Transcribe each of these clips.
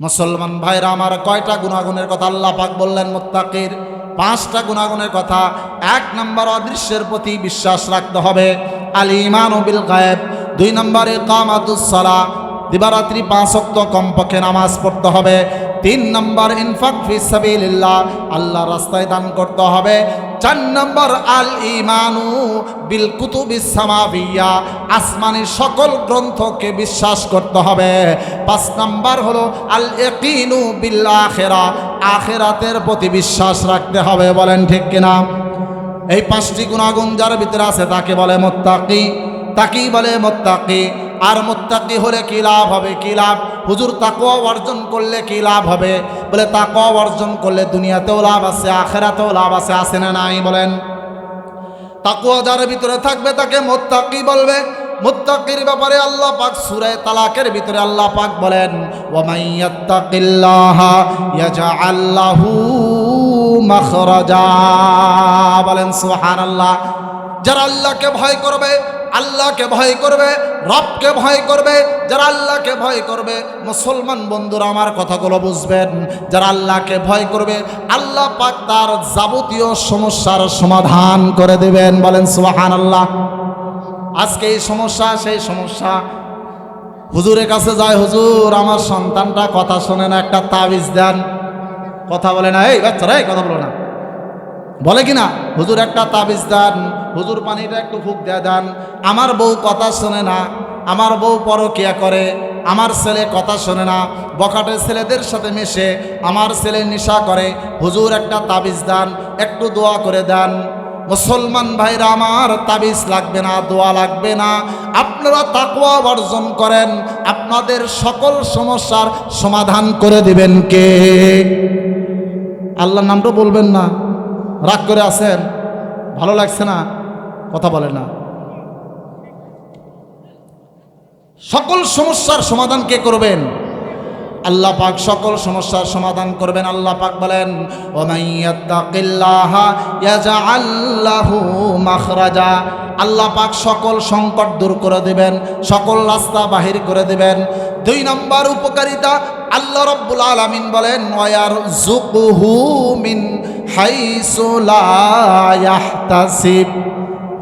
মুসলমান ভাইরা আমার কয়টা গুণাগুণের কথা আল্লাহ পাক বললেন, মোত্তাকির? পাঁচটা গুণাগুণের কথা এক নম্বর অদৃশ্যের প্রতি বিশ্বাস রাখতে হবে। আল ইমান বিল গায়েব। দুই নম্বরে কামাতুসলা দিবারাত্রি পাঁচ অক্ত কমপক্ষে নামাজ পড়তে হবে। তিন নম্বর ইনফাক ফিসাবিল্লাহ আল্লাহ রাস্তায় দান করতে হবে। চার নম্বর আল ইমানু বিল কুতুবিস সামাবিয়া আসমানি সকল গ্রন্থকে বিশ্বাস করতে হবে। পাঁচ নম্বর হলো আল একিনু বিল্লা আখেরা আখেরাতের প্রতি বিশ্বাস রাখতে হবে, বলেন ঠিক কিনা? এই পাঁচটি গুণাগুণ যার ভিতরে আছে, তাকে বলে মোত্তাকি, তাকেই বলে মোত্তাকি। আর মোত্তাকি হলে কি লাভ হবে? কি লাভ? হুজুর তাকওয়া অর্জন করলে কি লাভ হবে? বলে, তাকওয়া অর্জন করলে দুনিয়াতেও লাভ আছে, আখেরাতেও লাভ আছে আছে না নাই বলেন। তাকুয়া যার ভিতরে থাকবে তাকে মোত্তাকি বলবে। মুত্তাকির ব্যাপারে আল্লাহ পাক সূরা তালাকের ভিতরে আল্লাহ পাক বলেন ওয়া মাইয়াত্তাকিল্লাহা ইয়াজআল মাখরাজা। বলেন, সুবহানাল্লাহ। যারা আল্লাহকে ভয় করবে আল্লাহকে ভয় করবে, রবকে ভয় করবে, যারা আল্লাহকে ভয় করবে, মুসলমান বন্ধুরা আমার কথাগুলো বুঝবেন। যারা আল্লাহকে ভয় করবে, আল্লাহ পাক তার যাবতীয় সমস্যার সমাধান করে দেবেন। বলেন সুবাহান আল্লাহ আজকে এই সমস্যা, সেই সমস্যা। হুজুরের কাছে যায়, হুজুর, আমার সন্তানটা কথা শোনে না, একটা তাবিজ দেন। কথা বলে না, এই বাচ্চারা, এই কথা বলো না। বলে কি না, হুজুর, একটা তাবিজ দেন। হুজুর পানিটা একটু ফুক দেয়া দেন। আমার বউ কথা শোনে না, আমার বউ পরকিয়া করে, আমার ছেলে কথা শোনে না বকাটের ছেলেদের সাথে মিশে আমার ছেলে নেশা করে, হুজুর একটা তাবিজ দেন, একটু দোয়া করে দেন। মুসলমান ভাইরা, আমার তাবিজ লাগবে না, দোয়া লাগবে না। আপনারা তাকুয়া অর্জন করেন, আপনাদের সকল সমস্যার সমাধান করে দিবেন কে? আল্লাহর নামটা বলবেন না? রাগ করে আছেন? ভালো লাগছে না? কথা বলে না। সকল সমস্যার সমাধান কে করবেন? আল্লাহ পাক সকল সমস্যার সমাধান করবেন, আল্লাহ পাক বলেন আল্লাহ পাক সকল সংকট দূর করে দিবেন, সকল রাস্তা বাহির করে দিবেন। দুই নম্বর উপকারিতা, আল্লাহ রব্বুল আলামিন বলেন ওয়ার জুকুহু মিন হাইসু লা ইয়াহতাসিব।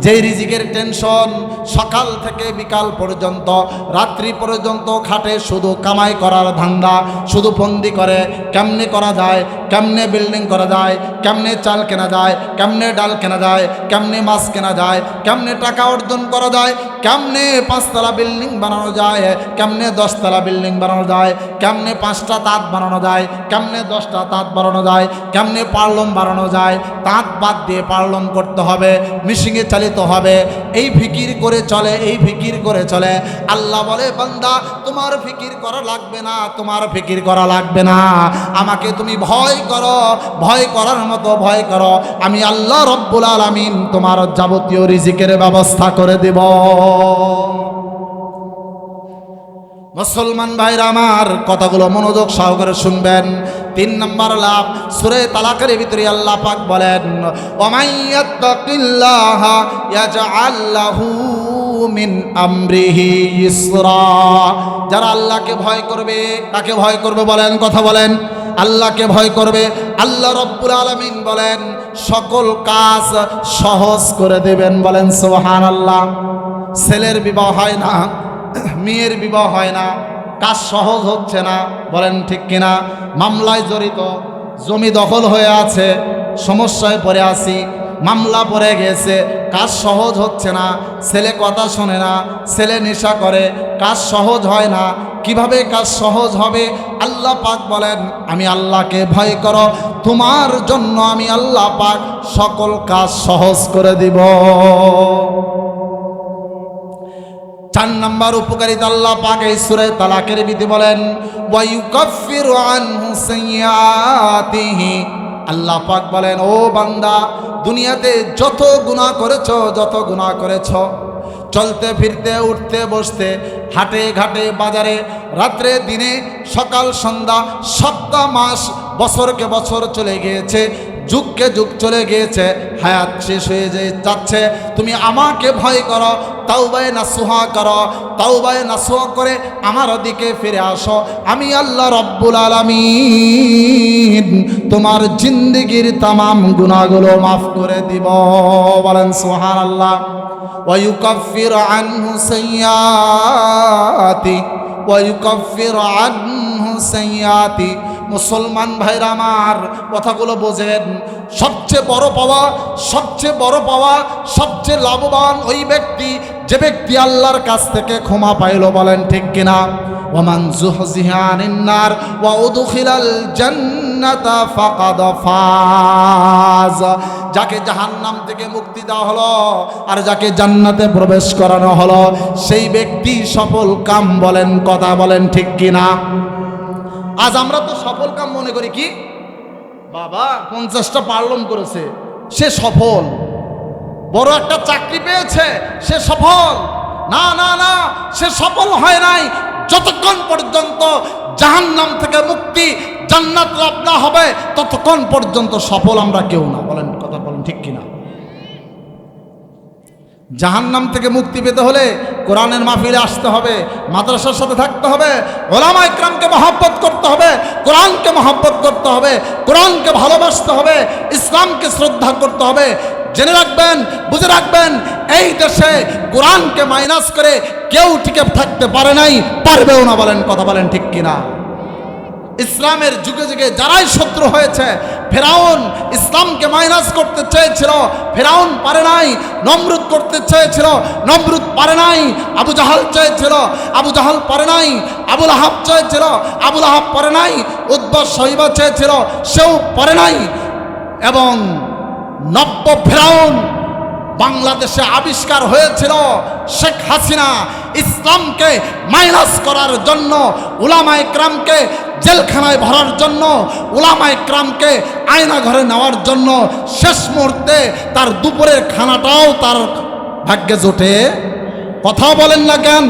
যেই রিজিকের টেনশন সকাল থেকে বিকাল পর্যন্ত, রাত্রি পর্যন্ত খাটে শুধু কামাই করার ধান্দা, শুধু ফন্দি করে কেমনে করা যায়, কেমনে বিল্ডিং করা যায়, কেমনে চাল কেনা যায়, কেমনে ডাল কেনা যায়, কেমনে মাছ কেনা যায়, কেমনে টাকা অর্জন করা যায় কেমনে পাঁচতলা বিল্ডিং বানানো যায়? কেমনে দশতলা বিল্ডিং বানানো যায়? কেমনে পাঁচটা তাঁত বানানো যায়? কেমনে দশটা তাঁত বানানো যায়? কেমনে পার্লম বানানো যায়? তাঁত বাদ দিয়ে পার্লম করতে হবে মিশিংয়ে চালিত হবে। এই ফিকির করে চলে, এই ফিকির করে চলে। আল্লাহ বলে, বান্দা, তোমার ফিকির করা লাগবে না, তোমার ফিকির করা লাগবে না। আমাকে তুমি ভয় করো, ভয় করার মতো ভয় করো। আমি আল্লাহ রব্বুল আলামিন তোমার যাবতীয় রিজিকের ব্যবস্থা করে দেব। মুসলমান ভাইরা আমার কথাগুলো মনোযোগ সহকারে শুনবেন। তিন নম্বর লাভ সুরে তালাকের ভিতরে আল্লাহ পাক বলেন মিন যারা আল্লাহকে ভয় করবে তাকে ভয় করবে বলেন, কথা বলেন। আল্লাহকে ভয় করবে, আল্লাহ রব্বুল আলামিন বলেন, সকল কাজ সহজ করে দেবেন বলেন সোহান আল্লাহ ছেলের বিবাহ হয় না, মেয়ের বিবাহ হয় না, কাজ সহজ হচ্ছে না, বলেন ঠিক কিনা? মামলায় জড়িত, জমি দখল হয়ে আছে, সমস্যায় পড়ে আছি, মামলা পড়ে গেছে, কাজ সহজ হচ্ছে না, ছেলে কথা শোনে না, ছেলে নেশা করে, কাজ সহজ হয় না, কীভাবে কাজ সহজ হবে? আল্লাহ পাক বলেন, আমি আল্লাহকে ভয় করো, তোমার জন্য আমি আল্লাহ পাক সকল কাজ সহজ করে দিব। চার নাম্বার উপকারিতা আল্লাহ পাক এই সূরা তালাকের বিধি বলেন আল্লাহ পাক বলেন, ও বান্দা, দুনিয়াতে যত গুনাহ করেছ, যত গুনাহ করেছ চলতে, ফিরতে, উঠতে, বসতে, হাটে, ঘাটে, বাজারে, রাত্রে, দিনে, সকাল, সন্ধ্যা, সপ্তাহ, মাস, বছরকে বছর চলে গিয়েছে, যুগকে যুগ চলে গিয়েছে, হায়াত শেষ হয়ে যে যাচ্ছে। তুমি আমাকে ভয় করো, তাওবায়ে নাসুহা করো, তাওবায়ে নাসুহা করে আমার দিকে ফিরে আসো। আমি আল্লাহ রব্বুল আলামিন, তোমার জিন্দিগির তামাম গুনাহগুলো মাফ করে দিব। বলেন সুবহানাল্লাহ। ويكفر عنه سيئاته ويكفر عنه سيئاته মুসলমান ভাইরা আমার কথাগুলো বোঝেন সবচেয়ে বড় পাওয়া সবচেয়ে বড় পাওয়া সবচেয়ে লাভবান ওই ব্যক্তি যে ব্যক্তি আল্লাহর কাছ থেকে ক্ষমা পাইল বলেন ঠিক কিনা ওমান জুহজিহা আনিন নার ওয়া উদখিলাল জান্নাতা ফাকাদ ফাজ। যাকে জাহান্নাম থেকে মুক্তি দেওয়া হলো আর যাকে জান্নাতে প্রবেশ করানো হলো, সেই ব্যক্তি সফল কাম বলেন, কথা বলেন ঠিক কিনা? আজ আমরা তো সফল কাম মনে করি কি? বাবা, পঞ্চাশটা পার্লন করেছে, সে সফল। বড় একটা চাকরি পেয়েছে, সে সফল। না না না, সে সফল হয় নাই। যতক্ষণ পর্যন্ত জাহান্নাম থেকে মুক্তি জান্নাত লাভ না হবে, ততক্ষণ পর্যন্ত সফল আমরা কেউ না। বলেন, কথা বলেন ঠিক কিনা? জাহান্নাম থেকে মুক্তি পেতে হলে কোরআনের মাহফিলে আসতে হবে, মাদ্রাসার সাথে থাকতে হবে, ওলামা ইকরামকে মহাব্বত করতে হবে, কোরআনকে মহাব্বত করতে হবে, কোরআনকে ভালোবাসতে হবে, ইসলামকে শ্রদ্ধা করতে হবে জেনে রাখবেন, বুঝে রাখবেন, এই দেশে কোরআনকে মাইনাস করে কেউ টিকে থাকতে পারে নাই, পারবেও না বলেন, কথা বলেন ঠিক কিনা। ইসলামের যুগে যুগে যারাই শত্রু হয়েছে, ফেরাউন ইসলামকে মাইনাস করতে চেয়েছিল, ফেরাউন পারে নাই, নমরুদ করতে চেয়েছিল, নমরুদ পারে নাই, আবু জাহাল চেয়েছিল, আবু জাহাল পারে নাই আবুল আহাব চেয়েছিল আবুল আহাব পারে নাই উদ্বাস সহিবা চেয়েছিল, সেও পারে নাই, এবং নব্য ফেরাউন বাংলাদেশে আবিষ্কার হয়েছিল শেখ হাসিনা ইসলামকে মাইনাস করার জন্য উলামা ইকরামকে জেলখানায় ভরার জন্য উলামা ইকরামকে আয়না ঘরে নেওয়ার জন্য, শেষ মুহূর্তে তার দুপুরের খানাটাও তার ভাগ্যে জোটে। কথা বলেন না কেন?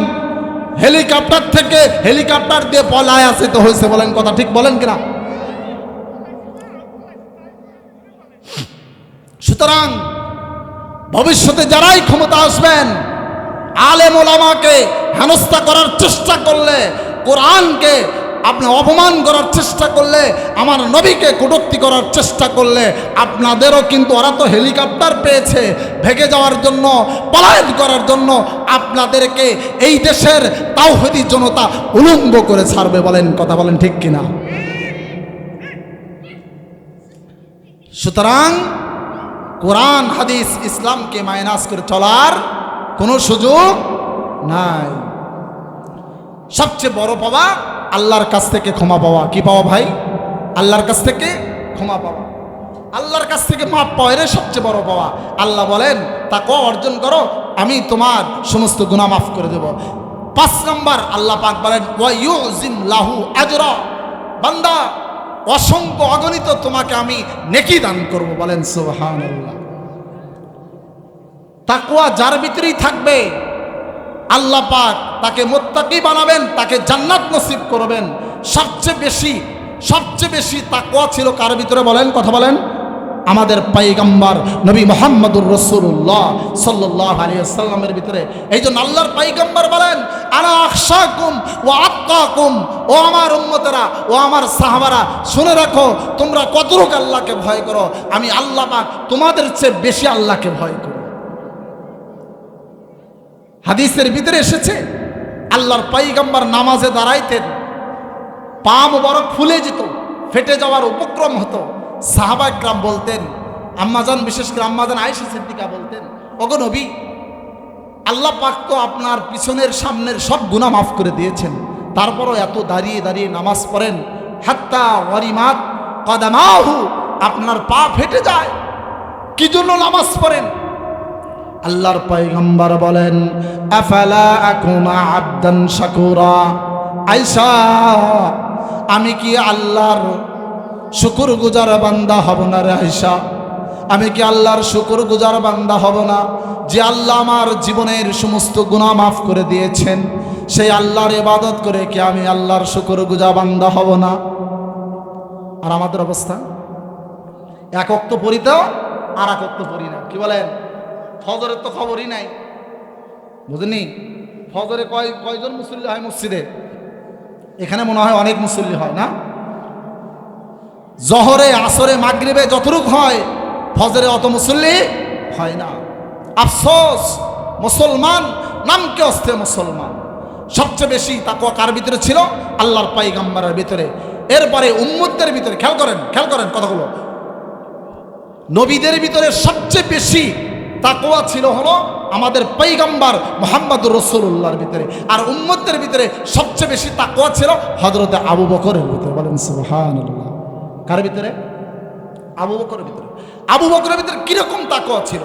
হেলিকপ্টার থেকে হেলিকপ্টার দিয়ে পলায় আসিত হয়েছে বলেন কথা ঠিক বলেন কিনা? সুতরাং ভবিষ্যতে যারাই ক্ষমতা আসবেন, আলেম ওলামাকে হেনস্থা করার চেষ্টা করলে, কোরআনকে আপনি অপমান করার চেষ্টা করলে, আমার নবীকে কটূক্তি করার চেষ্টা করলে, আপনাদেরও কিন্তু ওরা তো হেলিকপ্টার পেয়েছে ভেগে যাওয়ার জন্য, পলায়ন করার জন্য, আপনাদেরকে এই দেশের তাওহিদি জনতা উলঙ্গ করে ছাড়বে বলেন, কথা বলেন ঠিক কিনা? সুতরাং কোরআন, হাদিস, ইসলামকে মাইনাস করে চলার কোনো সুযোগ নাই। সবচেয়ে বড় পাওয়া আল্লাহর কাছ থেকে ক্ষমা পাওয়া। কি পাওয়া ভাই? আল্লাহর কাছ থেকে ক্ষমা পাওয়া। আল্লাহর কাছ থেকে মাপ পাওয়া এর সবচেয়ে বড় পাওয়া। আল্লাহ বলেন তা ক অর্জন করো, আমি তোমার সমস্ত গুণা মাফ করে দেব। পাঁচ নম্বর আল্লাহ পাক বলেন ওয়াইউজিম লাহু আজরা। বান্দা অসংখ্য অগণিত তোমাকে আমি নেকি দান করব, বলেন সোহান তাকুয়া যার ভিতরেই থাকবে, আল্লাহ পাক তাকে মোত্তাকি বানাবেন, তাকে জান্নাত নসিব করবেন। সবচেয়ে বেশি সবচেয়ে বেশি তাকুয়া ছিল কার ভিতরে, বলেন, কথা বলেন। আমাদের পাইগাম্বার নবী মোহাম্মদুর রসুল্লাহ সাল্লাহ আলিয়াল্লামের ভিতরে। এই জন্য আল্লাহর পাইগাম্বার বলেন আনা আকশাকুম ও আত্মাকুম ও আমার উম্মতেরা ও আমার সাহাবারা, শুনে রাখো, তোমরা কতটুক আল্লাহকে ভয় করো? আমি আল্লাহ পাক তোমাদের চেয়ে বেশি আল্লাহকে ভয় করি হাদিসের ভিতরে এসেছে, আল্লাহর পাইগাম্বার নামাজে দাঁড়াইতেন, পা মোবারক ফুলে যেত, ফেটে যাওয়ার উপক্রম হতো। সাহাবা গ্রাম বলতেন আম্মাজান বিশেষ করে আম্মাজান আয়েশা সিদ্দিকা বলতেন, ওগো নবী, আল্লাহ পাক তো আপনার পিছনের সামনের সব গুনাহ মাফ করে দিয়েছেন। তারপরও এত দাঁড়িয়ে দাঁড়িয়ে নামাজ পড়েন, হাত্তা ওয়ারিমাত কদামাহু, আপনার পা ফেটে যায়। কি জন্য নামাজ পড়েন? আল্লাহর পয়গম্বর বলেন, আফালা আকুমা আবদান শাকুরা? আয়সা আমি কি আল্লাহর শুকুর গুজার বান্দা হব না রে আয়সা আমি কি আল্লাহর শুকুর গুজার বান্দা হব না? যে আল্লাহ আমার জীবনের সমস্ত গুনাহ মাফ করে দিয়েছেন, সেই আল্লাহর ইবাদত করে কি আমি আল্লাহর শুকুর গুজা বান্দা হব না? আর আমাদের অবস্থা? এক অক্ত পড়িতেও আর এক অক্ত পড়ি না। কি বলেন? ফজরের তো খবরই নাই। বুঝলি ফজরে কয় কয়জন মুসল্লি হয় মসজিদে? এখানে মনে হয় অনেক মুসল্লি হয় না? জহরে, আসরে, মাগরিবে যতটুক হয়, ফজরে অত মুসল্লি হয় না। আফসোস, মুসলমান, নামকে অস্তে মুসলমান। সবচেয়ে বেশি তাকুয়া কার ভিতরে ছিল? আল্লাহর পাইগাম্বারের ভিতরে। এরপরে উম্মতদের ভিতরে, খেয়াল করেন খেয়াল করেন কথাগুলো। নবীদের ভিতরে সবচেয়ে বেশি তাকোয়া ছিল হলো আমাদের পৈগম্বার মোহাম্মদুর রসুল্লাহর ভিতরে। আর উম্মতের ভিতরে সবচেয়ে বেশি তাকোয়া ছিল হজরতে আবু বকরের ভিতরে। বলেন সুবহানাল্লাহ। কার ভিতরে? আবু বকরের ভিতরে। আবু বকরের ভিতরে কীরকম তাকোয়া ছিল।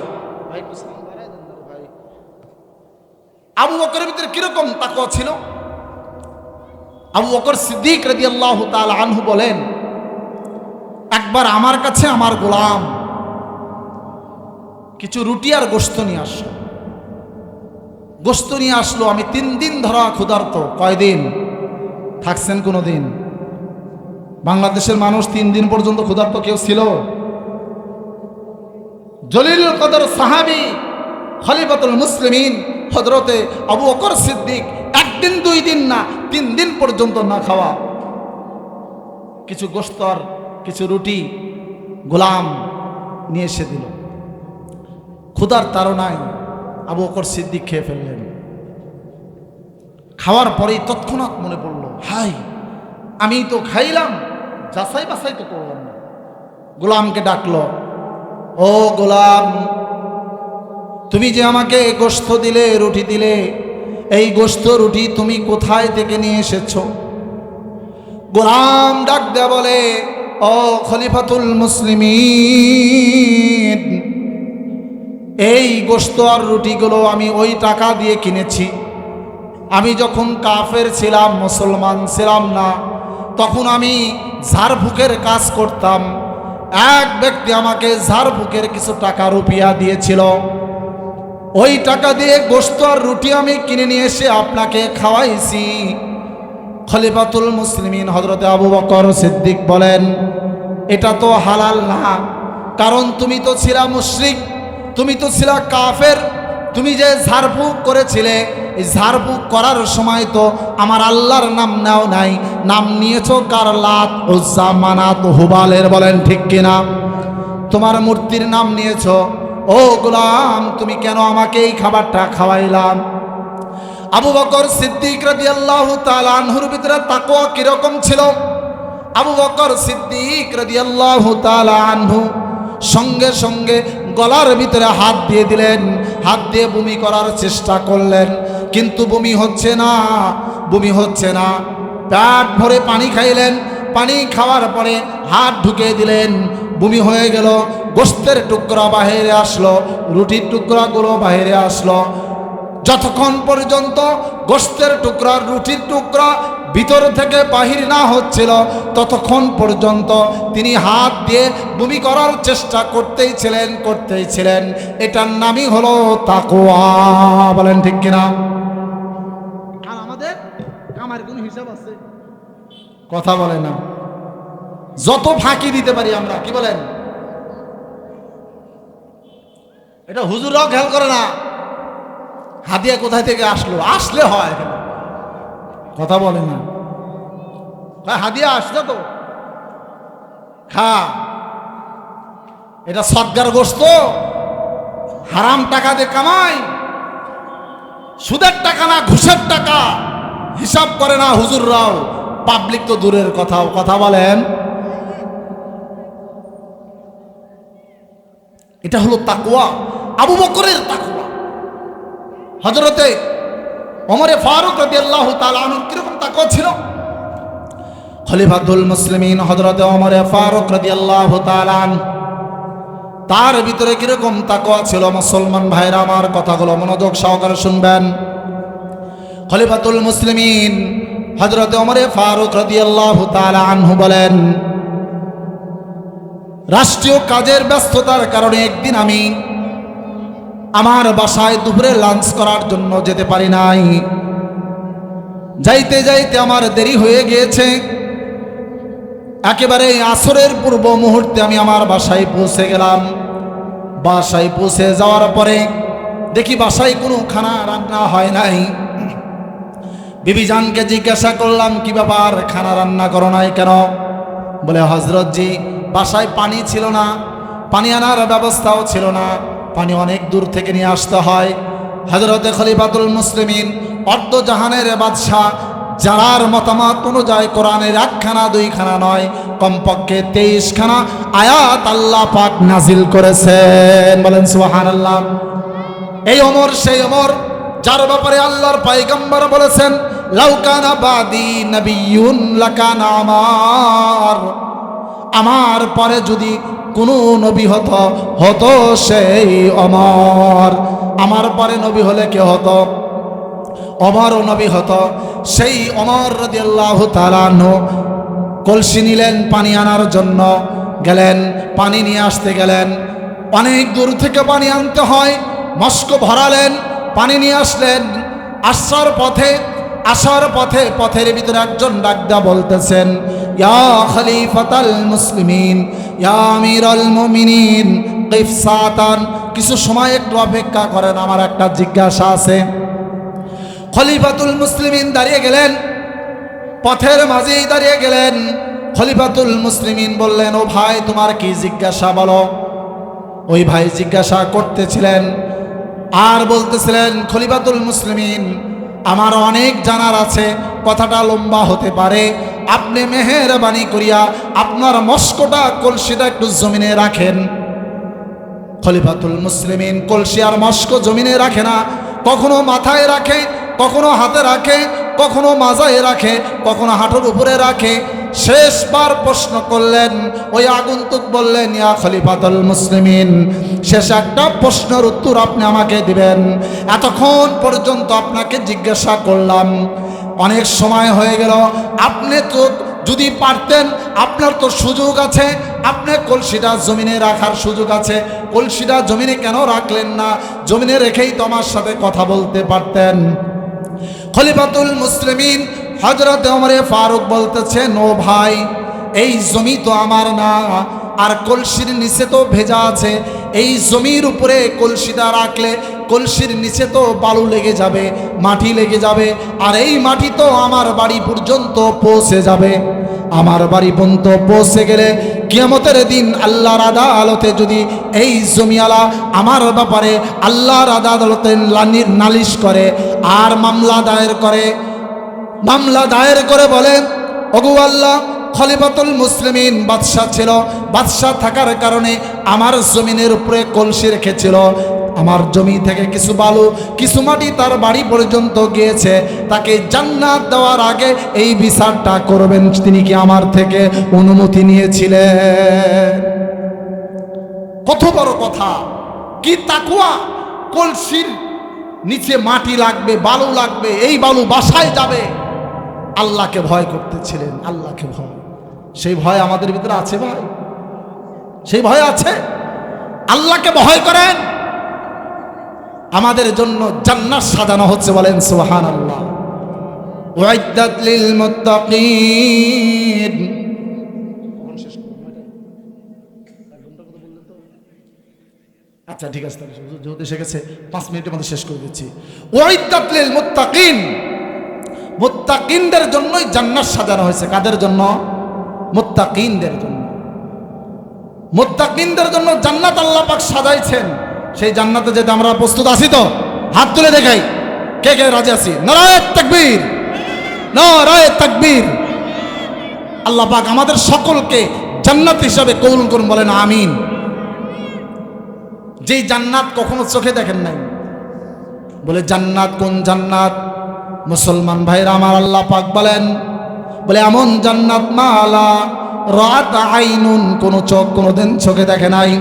আবু বকরের ভিতরে কীরকম তাকওয়া ছিল? আবু বকর সিদ্দিক রাদিয়াল্লাহু তাআলা আনহু বলেন একবার আমার কাছে আমার গোলাম কিছু রুটি আর গোস্ত নিয়ে আসলো। গোস্ত নিয়ে আসলো আমি তিন দিন ধরা ক্ষুধার্ত। কয়দিন? থাকছেন কোনো দিন বাংলাদেশের মানুষ তিন দিন পর্যন্ত ক্ষুধার্ত কেউ ছিল? জলিল কদর সাহাবি, খলিফাতুল মুসলিমিন হজরতে আবু অকর সিদ্দিক, একদিন, দুই দিন না, তিন দিন পর্যন্ত না খাওয়া। কিছু গোস্তর কিছু রুটি, গোলাম নিয়ে এসে দিল। ক্ষুধার তাড়নায় আবু অকর সিদ্দিক খেয়ে ফেললেন। খাওয়ার পরেই তৎক্ষণাৎ মনে পড়ল হাই আমি তো খাইলাম। যাচাই বাছাই তো করলাম না। গোলামকে ডাকলো, ও গোলাম, তুমি যে আমাকে গোস্ত দিলে, রুটি দিলে, এই গোস্ত রুটি তুমি কোথায় থেকে নিয়ে এসেছ? গোলাম ডাক দেয়া বলে, ও খলিফাতুল মুসলিমিন, এই গোস্ত আর রুটিগুলো আমি ওই টাকা দিয়ে কিনেছি। আমি যখন কাফের ছিলাম, মুসলমান ছিলাম না তখন আমি ঝাড়ফুকের কাজ করতাম। এক ব্যক্তি আমাকে ঝাড়ফুকের কিছু টাকা রুপিয়া দিয়েছিল। ওই টাকা দিয়ে গোস্ত আর রুটি আমি কিনে নিয়ে এসে আপনাকে খাওয়াইছি। খলিফাতুল মুসলিমিন হজরতে আবু বকর সিদ্দিক বলেন, এটা তো হালাল না, কারণ তুমি তো ছিলা মুশ্রিক, তুমি তো ছিলা কাফের তুমি যে ঝাড়ফুক করেছিলে, এই ঝাড়ফুক করার সময় তো আমার আল্লাহর নাম নেও নাই। নাম নিয়েছো কার লাত? উজ্জা মানাত হুবালের বলেন ঠিক কিনা? তোমার মূর্তির নাম নিয়েছো। ও গোলাম, তুমি কেন আমাকে এই খাবারটা খাওয়াইলাম আবু বকর সিদ্দিক রাজি আল্লাহ আনহুর ভিতরে তাকোয়া কীরকম ছিল? আবু বকর সিদ্দিক রাজি আল্লাহ আনহু সঙ্গে সঙ্গে গলার ভিতরে হাত দিয়ে দিলেন। হাত দিয়ে বমি করার চেষ্টা করলেন, কিন্তু বমি হচ্ছে না, বমি হচ্ছে না। পেট ভরে পানি খাইলেন, পানি খাওয়ার পরে হাত ঢুকে দিলেন, বমি হয়ে গেল, গোস্তের টুকরা বাহিরে আসলো, রুটির টুকরাগুলো বাহিরে আসলো। যতক্ষণ পর্যন্ত গোস্তের টুকরা, রুটির টুকরা ভিতর থেকে বাহির না হচ্ছিল ততক্ষণ পর্যন্ত তিনি হাত দিয়ে বমি করার চেষ্টা করতেই ছিলেন করতেই ছিলেন। এটার নামই হলো তাকোয়া বলেন ঠিক কিনা? আর আমাদের কামার কোন হিসাব আছে? কথা বলে না। যত ফাঁকি দিতে পারি আমরা কি বলেন? এটা হুজুরাও খেয়াল করে না। হাদিয়া কোথায় থেকে আসলো? আসলে হয় কথা বলে না। হাদিয়া আসলো তো। খা। এটা সৎগার গোস্ত হারাম টাকা দিয়ে কামাই। সুদের টাকা না, ঘুষের টাকা। হিসাব করে না হুজুররাও। পাবলিক তো দূরের কথা কথা বলেন। এটা হলো তাকুয়া আবু বকরের তাকুয়া হজরতে অমরে ফারুক রবি আল্লাহ তালুর কীরকম তাকুয়া ছিল? খলিফাতুল মুসলিমিন হজরতে অমরে ফারুক রদি আল্লাহ তালান তার ভিতরে কীরকম তাকুয়া ছিল? মুসলমান ভাইরা, আমার কথাগুলো মনোযোগ সহকারে শুনবেন। খলিফাতুল মুসলিমিন হজরতে অমরে ফারুক রদি আল্লাহ আনহু বলেন, রাষ্ট্রীয় কাজের ব্যস্ততার কারণে একদিন আমি আমার বাসায় দুপুরে লাঞ্চ করার জন্য যেতে পারি নাই। যাইতে যাইতে আমার দেরি হয়ে গিয়েছে। একেবারে আসরের পূর্ব মুহূর্তে আমি আমার বাসায় পৌঁছে গেলাম। বাসায় পৌঁছে যাওয়ার পরে দেখি বাসায় কোনো খানা রান্না হয় নাই। বিবিজানকে জিজ্ঞাসা করলাম, কি ব্যাপার? খানা রান্না করো নাই কেন? বলে হজরতজি বাসায় পানি ছিল না। পানি আনার ব্যবস্থাও ছিল না। পানি অনেক দূর থেকে নিয়ে আসতে হয়। হজরতে খলিফাতুল মুসলিমিন অর্ধ জাহানের বাদশাহ যারার মতামত অনুযায়ী কোরআনের একখানা, দুইখানা নয়, কমপক্ষে তেইশখানা আয়াত আল্লাহ পাক নাজিল করেছেন। বলেন সুহান আল্লাহ এই অমর সেই অমর যার ব্যাপারে আল্লাহর পাইগম্বর বলেছেন লাউকানা বাদি নবিয়ুন লাকানা আমার। আমার পরে যদি কোনো নবী হতো হতো সেই অমর। আমার পরে নবী হলে কে হতো? অমর নবী হতো। সেই অমর রাদিয়াল্লাহু তাআলা আনহু কলসি নিলেন পানি আনার জন্য, গেলেন, পানি নিয়ে আসতে গেলেন। অনেক দূর থেকে পানি আনতে হয়, মস্ক ভরালেন, পানি নিয়ে আসলেন। আসার পথে আসার পথে, পথের ভিতরে একজন ডাকদা বলতেছেন, ইয়া খলিফাতাল মুসলিমিন, ইয়া আমিরাল মুমিনিন কিফ সাতান কিছু সময় একটু অপেক্ষা করেন, আমার একটা জিজ্ঞাসা আছে। খলিফাতুল মুসলিমিন দাঁড়িয়ে গেলেন, পথের মাঝেই দাঁড়িয়ে গেলেন। খলিফাতুল মুসলিমিন বললেন, ও ভাই, তোমার কি জিজ্ঞাসা বলো? ওই ভাই জিজ্ঞাসা করতেছিলেন, আর বলতেছিলেন, খলিফাতুল মুসলিমিন আমার অনেক জানার আছে, কথাটা লম্বা হতে পারে। আপনি মেহেরবানি করিয়া আপনার মস্কটা, কলসিটা একটু জমিনে রাখেন। খলিফাতুল মুসলিমিন কলসি আর মস্ক জমিনে রাখে না। কখনো মাথায় রাখে, কখনো হাতে রাখে, কখনো মাজায় রাখে, কখনো হাঁটুর উপরে রাখে। শেষবার প্রশ্ন করলেন, ওই আগন্তুক বললেন, ইয়া খলিফাতুল মুসলিমিন। শেষ একটা প্রশ্নের উত্তর আপনি আমাকে দিবেন। এতক্ষণ পর্যন্ত আপনাকে জিজ্ঞাসা করলাম, অনেক সময় হয়ে গেল। আপনি তো যদি পারতেন, আপনার তো সুযোগ আছে। আপনি কলসিটা জমিনে রাখার সুযোগ আছে। কলসিটা জমিনে কেন রাখলেন না? জমিনে রেখেই তো আমার সাথে কথা বলতে পারতেন। খলিফাতুল মুসলিমিন হজরত ওমরে ফারুক বলতেছেন ও ভাই, এই জমি তো আমার না। আর কলসির নিচে তো ভেজা আছে। এই জমির উপরে কলসিটা রাখলে কলসির নিচে তো বালু লেগে যাবে, মাটি লেগে যাবে। আর এই মাটি তো আমার বাড়ি পর্যন্ত পৌঁছে যাবে। আমার বাড়ি পর্যন্ত পৌঁছে গেলে কিয়ামতের দিন আল্লাহর আদালতে যদি এই জমিয়ালা আমার ব্যাপারে আল্লাহর আদালতে লানির নালিশ করে আর মামলা দায়ের করে মামলা দায়ের করে বলেন অগু আল্লাহ, খলিফাতুল মুসলিমিন বাদশাহ ছিল। বাদশাহ থাকার কারণে আমার জমিনের উপরে কলসি রেখেছিল। আমার জমি থেকে কিছু বালু, কিছু মাটি তার বাড়ি পর্যন্ত গিয়েছে। তাকে জান্নাত দেওয়ার আগে এই বিচারটা করবেন। তিনি কি আমার থেকে অনুমতি নিয়েছিলেন? কত বড় কথা। কি তাকুয়া কলসির নিচে মাটি লাগবে, বালু লাগবে, এই বালু বাসায় যাবে। আল্লাহকে ভয় করতেছিলেন, আল্লাহকে ভয়। সেই ভয় আমাদের ভিতরে আছে ভাই। সেই ভয় আছে। আল্লাহকে ভয় করেন। আমাদের জন্য জান্নাত সাজানো হচ্ছে বলেন সুবহান আল্লাহ আচ্ছা ঠিক আছে যেহেতু গেছে, পাঁচ মিনিটের মধ্যে শেষ করে দিচ্ছি। ওয়াইদাত লিল মুত্তাকিন মুত্তাকিনদের জন্যই জান্নাত সাজানো হয়েছে। কাদের জন্য? মুত্তাকিনদের জন্য। মুত্তাকিনদের জন্য জান্নাত আল্লাহ পাক সাজাইছেন। সেই জান্নাতে যেতে আমরা প্রস্তুত আছি তো? হাত তুলে দেখাই। কে কে রাজি আছি? নারায়ণ তাকবীর। নারায়ণ তাকবীর। আল্লাহ পাক আমাদের সকলকে জান্নাত হিসাবে কবুল করুন, বলেন আমিন। যেই জান্নাত কখনো চোখে দেখেন নাই, বলে জান্নাত কোন জান্নাত? মুসলমান ভাইরা আমার আল্লাহ পাক বলেন, বলে, এমন জান্নাত মালা, রাত আইনুন, কোনো চোখ কোনোদিন চোখে দেখে নাই।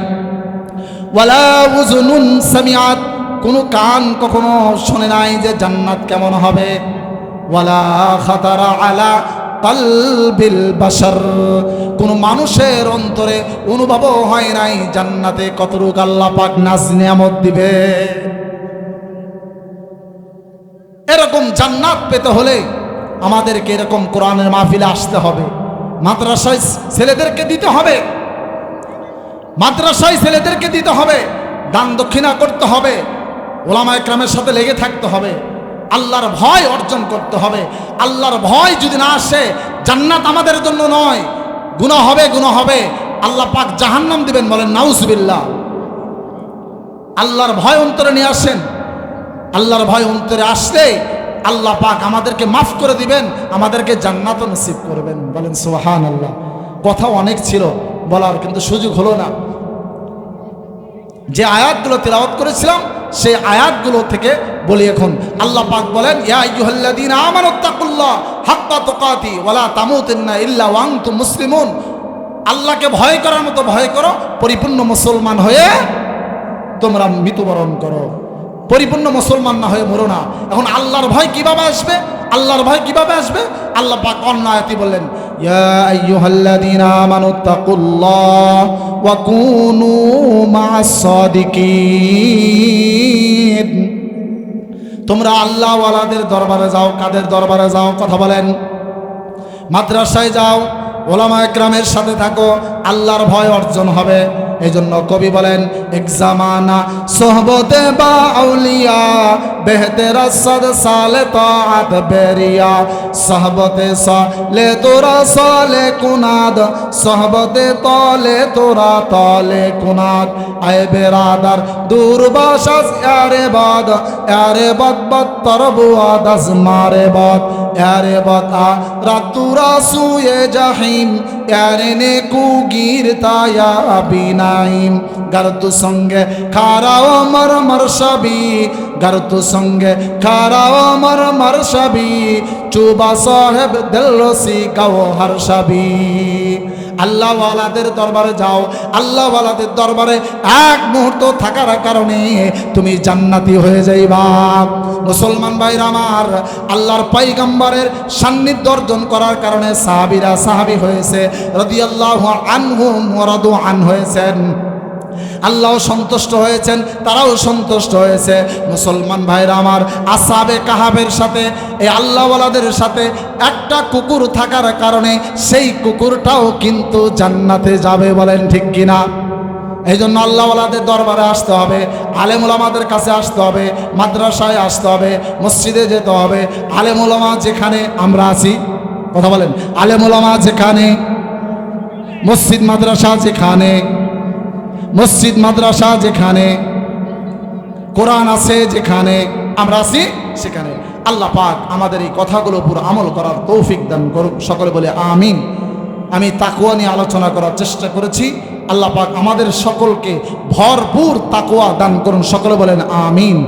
ওয়ালা উজুনুন সামিয়াত কোনো কান কখনো শোনে নাই যে জান্নাত কেমন হবে। ওয়ালা খাতারা আলা কালবিল বাসার কোন মানুষের অন্তরে অনুভবও হয় নাই জান্নাতে কতটুক আল্লাহ পাক নাজ নিয়ামত দিবে। এরকম জান্নাত পেতে হলে আমাদেরকে এরকম কোরআনের মাহফিলে আসতে হবে। মাদ্রাসায় ছেলেদেরকে দিতে হবে। মাদ্রাসায় ছেলেদেরকে দিতে হবে। দান দক্ষিণা করতে হবে। ওলামা একরামের সাথে লেগে থাকতে হবে। আল্লাহর ভয় অর্জন করতে হবে। আল্লাহর ভয় যদি না আসে, জান্নাত আমাদের জন্য নয়। গুনাহ হবে গুনাহ হবে। আল্লাহ পাক জাহান্নাম দিবেন বলেন, নাউজবিল্লাহ। আল্লাহর ভয় অন্তরে নিয়ে আসেন। আল্লাহর ভয় অন্তরে আসলে আল্লাহ পাক আমাদেরকে মাফ করে দিবেন, আমাদেরকে জান্নাত নসিব করবেন। বলেন সোহান আল্লাহ কথা অনেক ছিল, বলার কিন্তু সুযোগ হলো না। যে আয়াতগুলো তেলাওয়াত করেছিলাম, সেই আয়াতগুলো থেকে বলি এখন। আল্লাহ পাক বলেন ইল্লা মুসলিমুন। আল্লাহকে ভয় করার মতো ভয় করো, পরিপূর্ণ মুসলমান হয়ে তোমরা মৃত্যুবরণ করো। পরিপূর্ণ মুসলমান না হয়ে মরো না। এখন আল্লাহর ভয় কীভাবে আসবে? আল্লাহর ভয় কীভাবে আসবে? আল্লাহ পাক অন্য আয়াতি বললেন, ইয়া আইয়ুহাল্লাযীনা আমানুত্তাকুল্লাহ ওয়া কুনু মা'আস সাদিকিন। তোমরা আল্লাহ ওয়ালাদের দরবারে যাও, কাদের দরবারে যাও, কথা বলেন। মাদ্রাসায় যাও ওলামা একরামের সাথে থাকো, আল্লাহর ভয় অর্জন হবে। এই জন্য কবি বলেন এক জামানা সোহবতে বা আউলিয়া বেহতের সদ সালে তাআত বেরিয়া। সহবতে সালে তোরা সালে কুনাদ, সহবতে তলে তোরা তলে কুনাদ। আয় বেরাদার দুর্বাসাস ইয়ারে বাদ, ইয়ারে বদ বদ তরবুয়াদ আজমারে বদ। ইয়ারে বদ আ রাতুরা সুয়ে জাহিম ইয়ারে নে কুগির তায়া বিনাইম গর তু সঙ্গে খারাও মর মর সবি। গর তু সঙ্গে খারাও মর মর সবি চুবা সাহেব দিল রসি গাও হর সবি আল্লাহ ওয়ালাদের দরবারে যাও। আল্লাহওয়ালাদের দরবারে এক মুহূর্ত থাকার কারণে তুমি জান্নাতি হয়ে যাইবা। মুসলমান ভাইরা আমার, আল্লাহর পাইগাম্বারের সান্নিধ্য অর্জন করার কারণে সাহাবিরা সাহাবি হয়েছে, রদিয়াল্লাহ আনহু মরাদু আন হয়েছেন। আল্লাহ সন্তুষ্ট হয়েছেন, তারাও সন্তুষ্ট হয়েছে। মুসলমান ভাইরা আমার, আসাবে কাহাবের সাথে, এই আল্লাহওয়ালাদের সাথে একটা কুকুর থাকার কারণে সেই কুকুরটাও কিন্তু জান্নাতে যাবে বলেন ঠিক কিনা? এই জন্য আল্লাহওয়ালাদের দরবারে আসতে হবে আলেমুলামাদের কাছে আসতে হবে, মাদ্রাসায় আসতে হবে, মসজিদে যেতে হবে। আলেমুলামা যেখানে আমরা আছি, কথা বলেন আলেমুলামা যেখানে, মসজিদ, মাদ্রাসা যেখানে মসজিদ, মাদ্রাসা যেখানে, কোরআন আছে যেখানে, আমরা আছি সেখানে। আল্লাহ পাক আমাদের এই কথাগুলো পুরো আমল করার তৌফিক দান করুক। সকলে বলে আমিন। আমি তাকুয়া নিয়ে আলোচনা করার চেষ্টা করেছি। আল্লাহ পাক আমাদের সকলকে ভরপুর তাকুয়া দান করুন। সকলে বলেন আমিন।